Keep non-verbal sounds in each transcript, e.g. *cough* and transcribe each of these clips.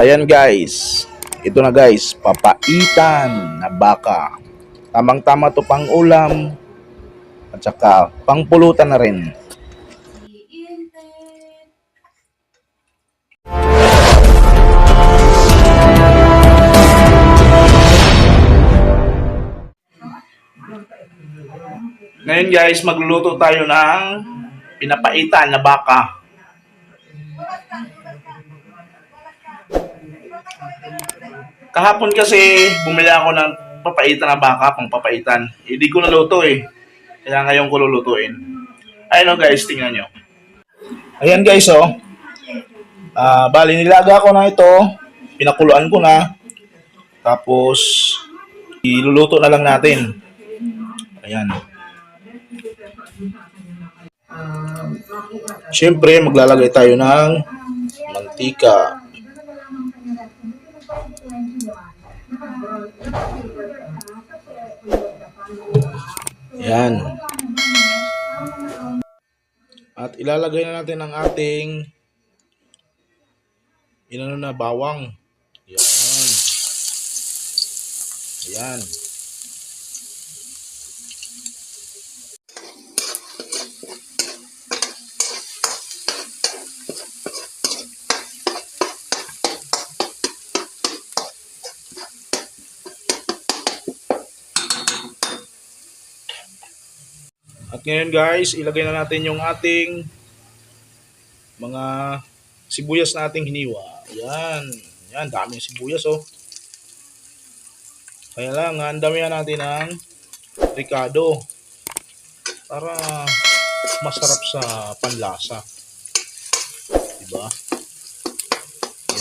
Ayan guys, ito na guys, papaitan na baka. Tamang-tama to pang ulam at saka pang pulutan na rin. Ngayon guys, magluluto tayo ng pinapaitan na baka. Kahapon kasi bumili ako ng papaitan na baka pang papaitan. Hindi ko naluto eh. Kaya ngayon ko lulutuin. Ayun o guys, tingnan nyo. Ayan guys oh. Ah, bali nilaga ko na ito. Pinakuluan ko na. Tapos iluluto na lang natin. Ayan. Siyempre, maglalagay tayo ng mantika. Yan. At ilalagay na natin ang ating inano na bawang. Yan. Yan. At ngayon guys, ilagay na natin yung ating mga sibuyas na ating hiniwa. Yan. Yan, daming sibuyas oh. Kailangan damihan natin ng ricado para masarap sa panlasa. Diba?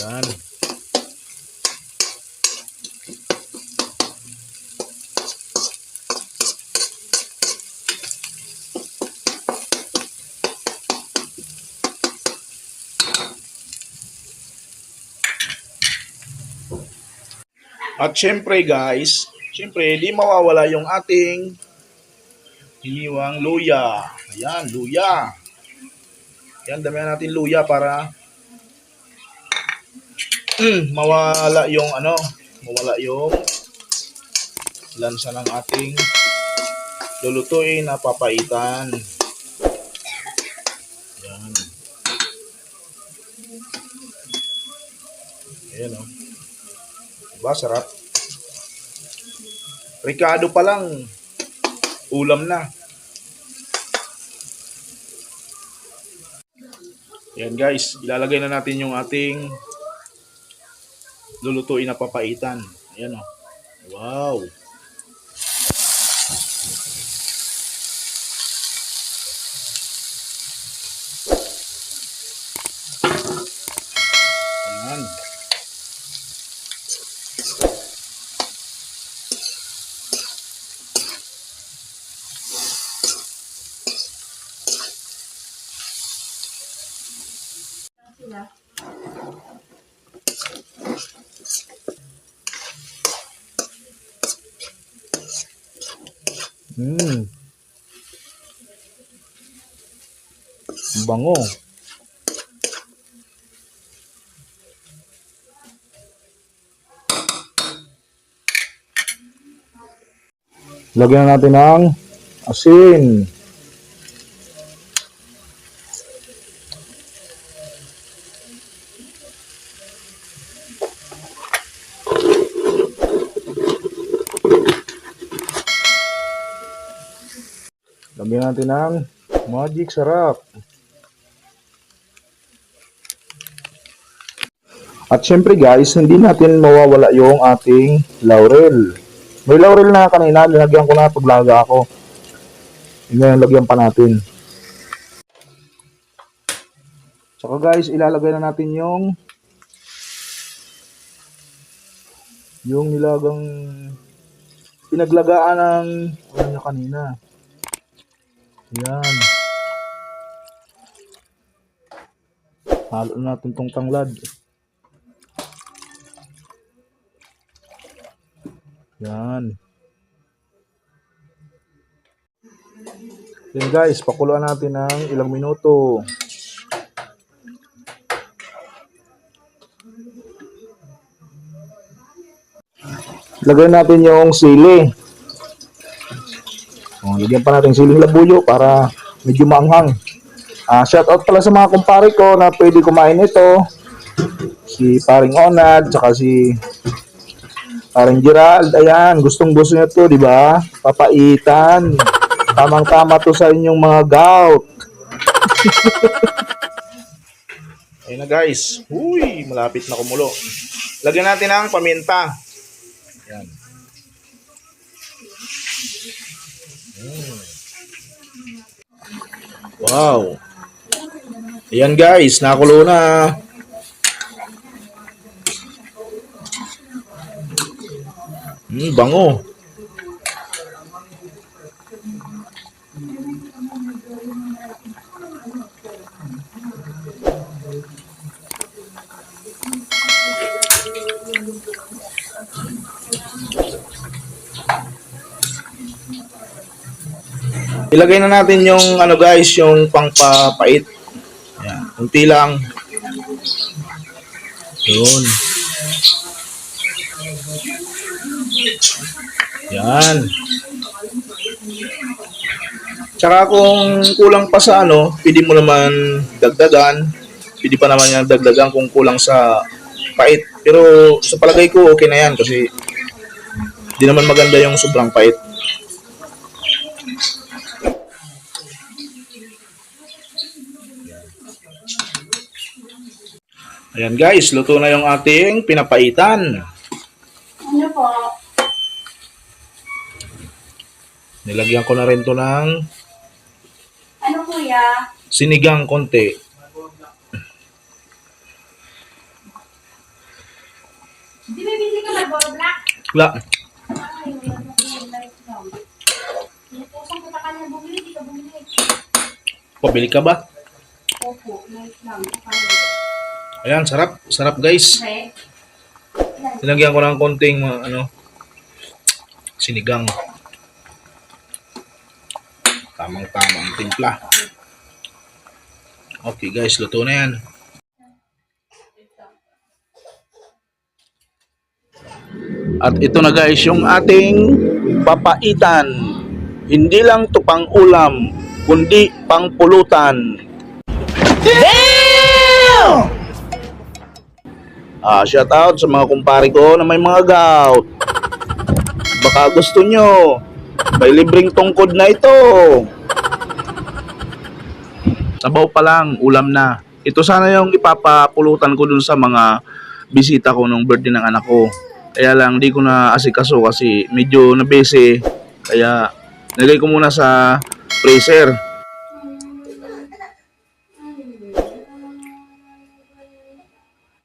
Yan. At syempre guys, syempre di mawawala yung ating hiniwang luya. Ayan, luya. Yan, damihan natin luya para mm, mawala yung ano, mawala yung lansa ng ating lulutuin na papaitan. Yan. Ayan o. Oh. Diba, sarap? Ricardo pa lang, ulam na. Yan guys, ilalagay na natin yung ating lulutuin na papaitan. Ayan o. Wow. Ayan. Mm. Bango. Lagyan na natin ng asin. Lagyan natin ng magic sarap. At syempre guys, hindi natin mawawala yung ating laurel. May laurel na kanina, linagyan ko na paglaga ako. Ngayon, lagyan pa natin. Saka guys, ilalagay na natin yung yung nilagang pinaglagaan ng ano kanina. Yan. Halo na natin tong tanglad. Yan. Yan guys, pakuluan natin ng ilang minuto. Lagyan natin yung sili. Lagyan pa natin siling labuyo para medyo maanghang. Ah, shout out pala sa mga kumpare ko na pwede kumain ito. Si paring Onad, tsaka si paring Gerald. Ayan, gustong gusto niya to, di ba? Papaitan. Tamang-tama to sa inyong mga gout. *laughs* Ayun na guys. Uy, malapit na kumulo. Lagyan natin ang paminta. Yan. Wow. Ayan guys, nakulo na. Hmm, bango. Ilagay na natin yung ano guys, yung pangpapait. Ayan, kunti lang. Yun. Yan. Tsaka kung kulang pa sa ano, pwede mo naman dagdagan. Pwede pa naman yan dagdagan kung kulang sa pait. Pero sa palagay ko, okay na yan kasi di naman maganda yung sobrang pait. Ayan guys, luto na yung ating pinapaitan. Ano po? Nilagyan ko na rin to ng Ano kuya? sinigang konti. Di ba busy ka mag-ball black? Wala. Pabili ka ba? Opo, light lang. Ayan, sarap. Sarap guys. Nilagyan ko ng konting mga ano, sinigang. Tamang-tamang timpla. Okay guys, luto na yan. At ito na guys, yung ating papaitan. Hindi lang to pang ulam, kundi pang pulutan. Ah, shout out sa mga kumpare ko na may mga gout. Baka gusto nyo, may libreng tungkod na ito. Sabaw pa lang, ulam na. Ito sana yung ipapapulutan ko dun sa mga bisita ko nung birthday ng anak ko. Kaya lang, di ko na asikaso kasi medyo na busy. Kaya, nilagay ko muna sa freezer.